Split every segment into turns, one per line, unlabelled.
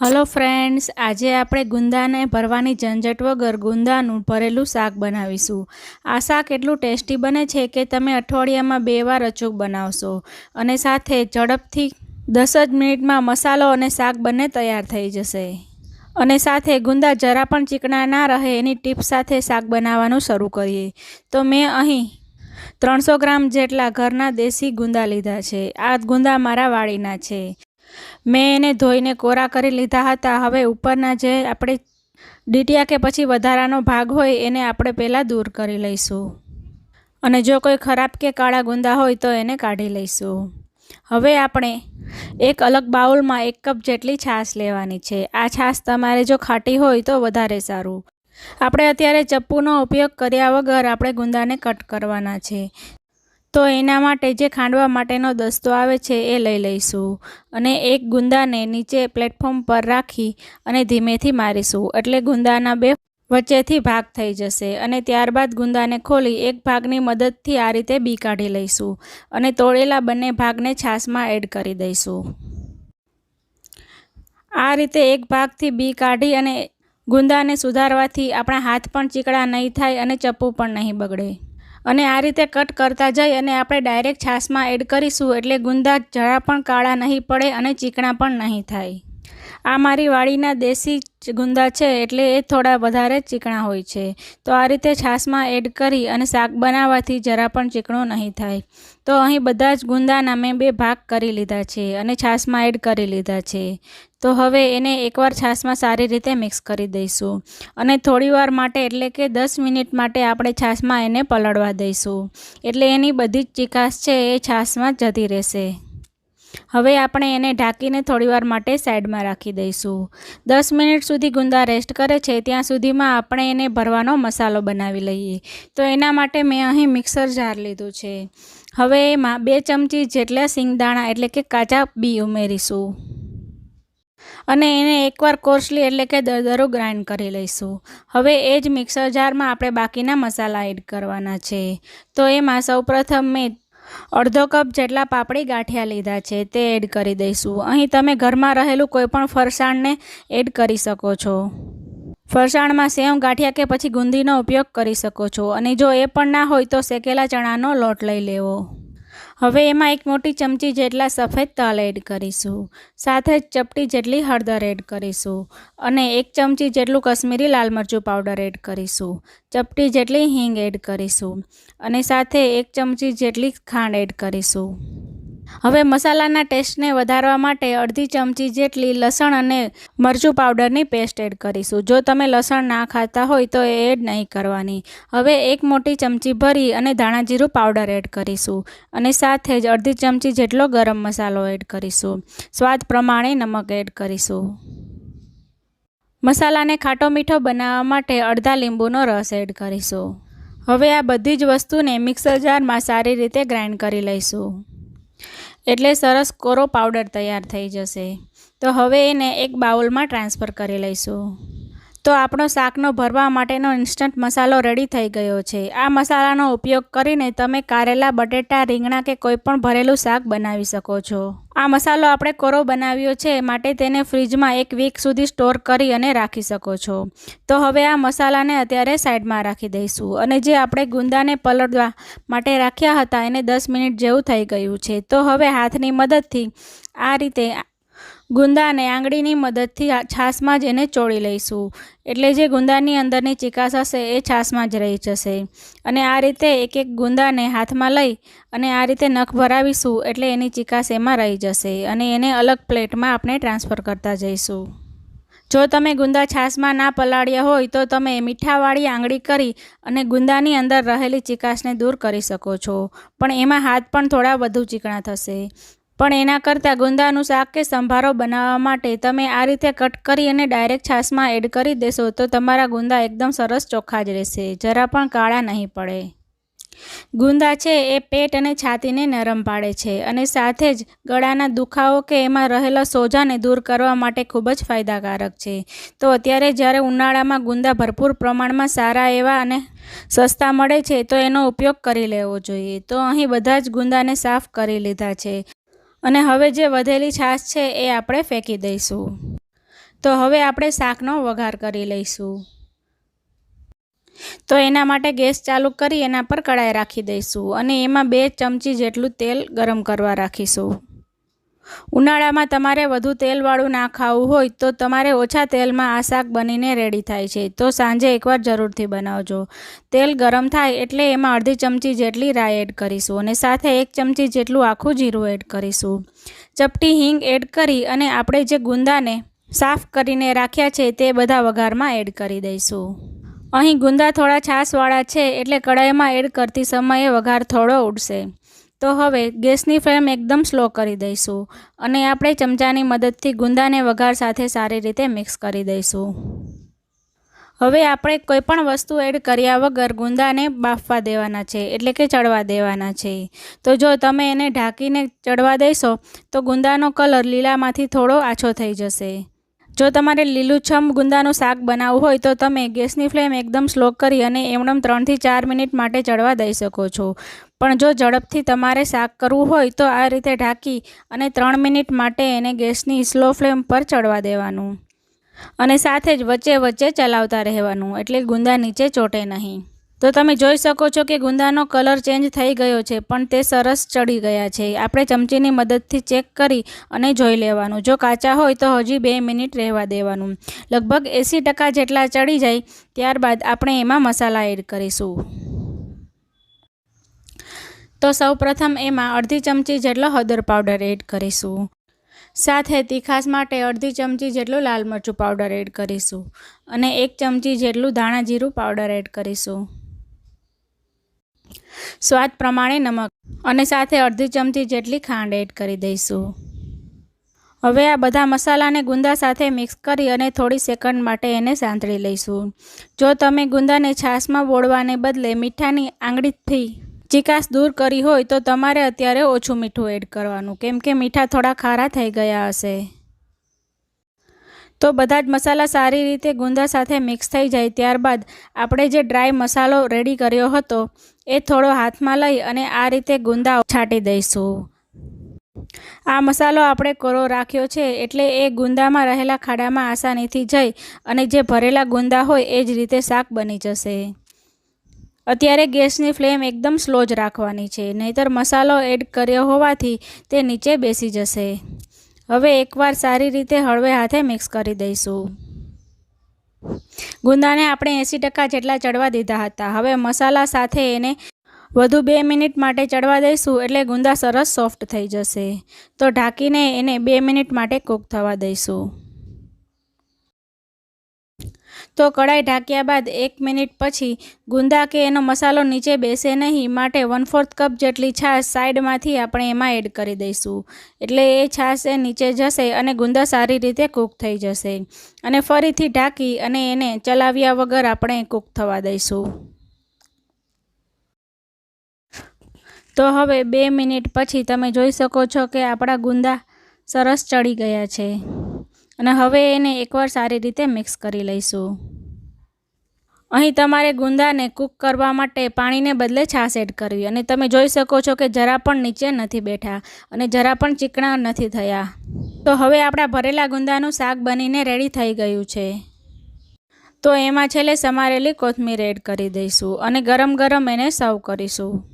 Hello friends, આજે આપણે ગુંદાને ભરવાની ઝંઝટ વગર ગુંદાનું ભરેલું શાક બનાવીશું. આ શાક એટલું ટેસ્ટી બને છે કે તમે અઠવાડિયામાં બે વાર અચૂક બનાવશો અને સાથે ઝડપથી દસ જ મિનિટમાં મસાલો અને શાક બંને તૈયાર થઈ જશે. અને સાથે ગુંદા જરા પણ ચીકણા ના રહે એની ટીપ સાથે શાક બનાવવાનું શરૂ કરીએ. તો મેં અહીં ત્રણસો ગ્રામ જેટલા ઘરના દેશી ગુંદા લીધા છે. આ ગુંદા મારા વાડીના છે. મેં એને ધોઈને કોરા કરી લીધા હતા. હવે ઉપરના જે આપણે ડીટિયા કે પછી વધારાનો ભાગ હોય એને આપણે પહેલાં દૂર કરી લઈશું. અને જો કોઈ ખરાબ કે કાળા ગુંદા હોય તો એને કાઢી લઈશું. હવે આપણે એક અલગ બાઉલમાં એક કપ જેટલી છાશ લેવાની છે. આ છાશ તમારે જો ખાટી હોય તો વધારે સારું. આપણે અત્યારે ચપ્પુનો ઉપયોગ કર્યા વગર આપણે ગુંદાને કટ કરવાના છે. તો એના માટે જે ખાંડવા માટેનો દસ્તો આવે છે એ લઈ લઈશું અને એક ગુંદાને નીચે પ્લેટફોર્મ પર રાખી અને ધીમેથી મારીશું. એટલે ગુંદાના બે વચ્ચેથી ભાગ થઈ જશે અને ત્યારબાદ ગુંદાને ખોલી એક ભાગની મદદથી આ રીતે બી કાઢી લઈશું અને તોડેલા બંને ભાગને છાશમાં એડ કરી દઈશું. આ રીતે એક ભાગથી બી કાઢી અને ગુંદાને સુધારવાથી આપણા હાથ પણ ચીકણા નહીં થાય અને ચપ્પુ પણ નહીં બગડે. અને આ રીતે કટ કરતા જઈ અને આપણે ડાયરેક્ટ છાશમાં એડ કરીશું એટલે ગુંદા જરા પણ કાળા નહીં પડે અને ચીકણા પણ નહીં થાય. આ મારી વાડીના દેશી ગુંદા છે એટલે એ થોડા વધારે ચીકણા હોય છે. તો આ રીતે છાશમાં એડ કરી અને શાક બનાવવાથી જરા પણ ચીકણો નહીં થાય. તો અહીં બધા જ ગુંદાના મેં બે ભાગ કરી લીધા છે અને છાશમાં એડ કરી લીધા છે. તો હવે એને એકવાર છાશમાં સારી રીતે મિક્સ કરી દઈશું. અને થોડીવાર માટે એટલે કે દસ મિનિટ માટે આપણે છાશમાં એને પલળવા દઈશું. એટલે એની બધી જ ચીકાશ છે એ છાશમાં જતી રહેશે. હવે આપણે એને ઢાંકીને થોડીવાર માટે સાઈડમાં રાખી દઈશું. દસ મિનિટ સુધી ગુંદા રેસ્ટ કરે છે, ત્યાં સુધીમાં આપણે એને ભરવાનો મસાલો બનાવી લઈએ. તો એના માટે મેં અહીં મિક્સર જાર લીધું છે. હવે એમાં બે ચમચી જેટલા સિંગદાણા એટલે કે કાચા બી ઉમેરીશું. અને એને એકવાર કોર્સલી એટલે કે દરદરો ગ્રાઇન્ડ કરી લઈશું. હવે એ જ મિક્સર જારમાં આપણે બાકીના મસાલા એડ કરવાના છે. તો એમાં સૌપ્રથમ મેં અડધો કપ જેટલા પાપડી ગાંઠિયા લીધા છે તે એડ કરી દઈશું. અહીં તમે ઘરમાં રહેલું કોઈપણ ફરસાણને એડ કરી શકો છો. ફરસાણમાં સેવ, ગાંઠિયા કે પછી ગુંદીનો ઉપયોગ કરી શકો છો અને જો એ પણ ના હોય તો શેકેલા ચણાનો લોટ લઈ લેવો. હવે એમાં એક મોટી ચમચી જેટલા સફેદ તલ એડ કરીશું. સાથે જ ચપટી જેટલી હળદર એડ કરીશું. અને એક ચમચી જેટલું કશ્મીરી લાલ મરચું પાવડર એડ કરીશું. ચપટી જેટલી હિંગ એડ કરીશું. અને સાથે એક ચમચી જેટલી ખાંડ એડ કરીશું. હવે મસાલાના ટેસ્ટને વધારવા માટે અડધી ચમચી જેટલી લસણ અને મરચું પાવડરની પેસ્ટ એડ કરીશું. જો તમે લસણ ના ખાતા હોય તો એ એડ નહીં કરવાની. હવે એક મોટી ચમચી ભરી અને ધાણા જીરું પાવડર એડ કરીશું અને સાથે જ અડધી ચમચી જેટલો ગરમ મસાલો એડ કરીશું. સ્વાદ પ્રમાણે નમક એડ કરીશું. મસાલાને ખાટો મીઠો બનાવવા માટે અડધા લીંબુનો રસ એડ કરીશું. હવે આ બધી જ વસ્તુને મિક્સર જારમાં સારી રીતે ગ્રાઇન્ડ કરી લઈશું. એટલે સરસ કોરો પાવડર તૈયાર થઈ જશે. તો હવે એને એક બાઉલમાં ટ્રાન્સફર કરી લઈશું. તો આપણો શાકનો ભરવા માટેનો ઇન્સ્ટન્ટ મસાલો રેડી થઈ ગયો છે. આ મસાલાનો ઉપયોગ કરીને તમે કારેલા, બટેટા, રીંગણા કે કોઈ પણ ભરેલું શાક બનાવી શકો છો. આ મસાલો આપણે કોરો બનાવ્યો છે માટે તેને ફ્રીજમાં એક વીક સુધી સ્ટોર કરી અને રાખી શકો છો. તો હવે આ મસાલાને અત્યારે સાઈડમાં રાખી દઈશું અને જે આપણે ગુંદાને પલળવા માટે રાખ્યા હતા એને દસ મિનિટ જેવું થઈ ગયું છે. તો હવે હાથની મદદથી આ રીતે ગુંદાને આંગળીની મદદથી છાશમાં જ એને ચોળી લઈશું. એટલે જે ગુંદાની અંદરની ચિકાસ હશે એ છાશમાં જ રહી જશે. અને આ રીતે એક એક ગુંદાને હાથમાં લઈ અને આ રીતે નખ ભરાવીશું એટલે એની ચિકાસ એમાં રહી જશે અને એને અલગ પ્લેટમાં આપણે ટ્રાન્સફર કરતા જઈશું. જો તમે ગુંદા છાશમાં ના પલાળ્યા હોય તો તમે મીઠાવાળી આંગળી કરી અને ગુંદાની અંદર રહેલી ચિકાસને દૂર કરી શકો છો. પણ એમાં હાથ પણ થોડા વધુ ચીકણા થશે. પણ એના કરતાં ગુંદાનું શાક કે સંભારો બનાવવા માટે તમે આ રીતે કટ કરી અને ડાયરેક્ટ છાશમાં એડ કરી દેશો, તો તમારા ગુંદા એકદમ સરસ ચોખ્ખા જ રહેશે. જરા પણ કાળા નહીં પડે. ગુંદા છે એ પેટ અને છાતીને નરમ પાડે છે અને સાથે જ ગળાના દુખાવો કે એમાં રહેલા સોજાને દૂર કરવા માટે ખૂબ જ ફાયદાકારક છે. તો અત્યારે જ્યારે ઉનાળામાં ગુંદા ભરપૂર પ્રમાણમાં સારા એવા અને સસ્તા મળે છે, તો એનો ઉપયોગ કરી લેવો જોઈએ. તો અહીં બધા જ ગુંદાને સાફ કરી લીધા છે. અને હવે જે વધેલી છાશ છે એ આપણે ફેંકી દઈશું. તો હવે આપણે શાકનો વઘાર કરી લઈશું. તો એના માટે ગેસ ચાલુ કરી એના પર કડાઈ રાખી દઈશું અને એમાં બે ચમચી જેટલું તેલ ગરમ કરવા રાખીશું. ઉનાળામાં તમારે વધુ તેલવાળું ના ખાવું હોય તો તમારે ઓછા તેલમાં આ શાક બનીને રેડી થાય છે. તો સાંજે એકવાર જરૂરથી બનાવજો. તેલ ગરમ થાય એટલે એમાં અડધી ચમચી જેટલી રાઈ એડ કરીશું અને સાથે એક ચમચી જેટલું આખું જીરું એડ કરીશું. ચપટી હિંગ એડ કરી અને આપણે જે ગુંદાને સાફ કરીને રાખ્યા છે તે બધા વઘારમાં એડ કરી દઈશું. અહીં ગુંદા થોડા છાશવાળા છે એટલે કડાઈમાં એડ કરતી સમયે વઘાર થોડો ઉડશે. તો હવે ગેસની ફ્લેમ એકદમ સ્લો કરી દઈશું અને આપણે ચમચાની મદદથી ગુંદાને વઘાર સાથે સારી રીતે મિક્સ કરી દઈશું. હવે આપણે કોઈપણ વસ્તુ એડ કર્યા વગર ગુંદાને બાફવા દેવાના છે, એટલે કે ચડવા દેવાના છે. તો જો તમે એને ઢાંકીને ચડવા દેશો, તો ગુંદાનો કલર લીલામાંથી થોડો આછો થઈ જશે. જો તમારે લીલુંછમ ગુંદાનું શાક બનાવવું હોય, તો તમે ગેસની ફ્લેમ એકદમ સ્લો કરી અને એમણમ ત્રણથી ચાર મિનિટ માટે ચડવા દઈ શકો છો. પણ જો ઝડપથી તમારે શાક કરવું હોય તો આ રીતે ઢાંકી અને ત્રણ મિનિટ માટે એને ગેસની સ્લો ફ્લેમ પર ચડવા દેવાનું. અને સાથે જ વચ્ચે વચ્ચે ચલાવતા રહેવાનું, એટલે ગુંદા નીચે ચોટે નહીં. તો તમે જોઈ શકો છો કે ગુંદાનો કલર ચેન્જ થઈ ગયો છે, પણ તે સરસ ચડી ગયા છે. આપણે ચમચીની મદદથી ચેક કરી અને જોઈ લેવાનું. જો કાચા હોય તો હજી બે મિનિટ રહેવા દેવાનું. લગભગ એંસી ટકા જેટલા ચડી જાય, ત્યારબાદ આપણે એમાં મસાલા એડ કરીશું. તો સૌપ્રથમ એમાં અડધી ચમચી જેટલો હળદર પાવડર એડ કરીશું. સાથે તીખાસ માટે અડધી ચમચી જેટલું લાલ મરચું પાવડર એડ કરીશું અને એક ચમચી જેટલું ધાણા જીરું પાવડર એડ કરીશું. સ્વાદ પ્રમાણે નમક અને સાથે અડધી ચમચી જેટલી ખાંડ એડ કરી દઈશું. હવે આ બધા મસાલાને ગુંદા સાથે મિક્સ કરી અને થોડી સેકન્ડ માટે એને સાંતળી લઈશું. જો તમે ગુંદાને છાશમાં બોળવાને બદલે મીઠાની આંગળીથી ચિકાસ દૂર કરી હોય તો તમારે અત્યારે ઓછું મીઠું એડ કરવાનું. કેમ કે મીઠા થોડા ખારા થઈ ગયા હશે. તો બધા જ મસાલા સારી રીતે ગુંદા સાથે મિક્સ થઈ જાય ત્યારબાદ આપણે જે ડ્રાય મસાલો રેડી કર્યો હતો, એ થોડો હાથમાં લઈ અને આ રીતે ગુંદા છાંટી દઈશું. આ મસાલો આપણે કોરો રાખ્યો છે એટલે એ ગુંદામાં રહેલા ખાડામાં આસાનીથી જઈ અને જે ભરેલા ગુંદા હોય એ જ રીતે શાક બની જશે. અત્યારે ગેસની ફ્લેમ એકદમ સ્લો જ રાખવાની છે, નહીતર મસાલો એડ કર્યો હોવાથી તે નીચે બેસી જશે. હવે એકવાર સારી રીતે હળવે હાથે મિક્સ કરી દઈશું. ગુંદાને આપણે એંસી ટકા જેટલા ચડવા દીધા હતા. હવે મસાલા સાથે એને વધુ બે મિનિટ માટે ચડવા દઈશું એટલે ગુંદા સરસ સોફ્ટ થઈ જશે. તો ઢાંકીને એને બે મિનિટ માટે કૂક થવા દઈશું. તો કડાઈ ઢાંક્યા બાદ એક મિનિટ પછી ગુંદા કે એનો મસાલો નીચે બેસે નહીં માટે વન ફોર્થ કપ જેટલી છાશ સાઈડમાંથી આપણે એમાં એડ કરી દઈશું. એટલે એ છાશ એ નીચે જશે અને ગુંદા સારી રીતે કૂક થઈ જશે. અને ફરીથી ઢાંકી અને એને ચલાવ્યા વગર આપણે કૂક થવા દઈશું. તો હવે બે મિનિટ પછી તમે જોઈ શકો છો કે આપણા ગુંદા સરસ ચડી ગયા છે. અને હવે એને એકવાર સારી રીતે મિક્સ કરી લઈશું. અહીં તમારે ગુંદાને કૂક કરવા માટે પાણીને બદલે છાશ એડ કરવી. અને તમે જોઈ શકો છો કે જરા પણ નીચે નથી બેઠા અને જરા પણ ચીકણા નથી થયા. તો હવે આપણા ભરેલા ગુંદાનું શાક બનીને રેડી થઈ ગયું છે. તો એમાં છેલ્લે સમારેલી કોથમીર એડ કરી દઈશું અને ગરમ ગરમ એને સર્વ કરીશું.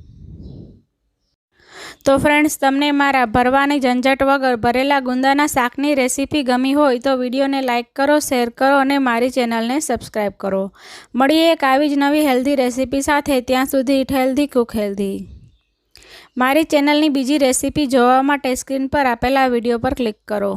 તો ફ્રેન્ડ્સ તમને મારા ભરવાની ઝંઝટ વગર ભરેલા ગુંદાના શાકની રેસીપી ગમી હોય તો વિડીયોને લાઇક કરો શેર કરો અને મારી ચેનલને સબસ્ક્રાઈબ કરો. મળીએ એક આવી જ નવી હેલ્ધી રેસીપી સાથે. ત્યાં સુધી ઇટ હેલ્ધી કુક હેલ્ધી મારી ચેનલની બીજી રેસીપી જોવા માટે સ્ક્રીન પર આપેલા વીડિયો પર ક્લિક કરો.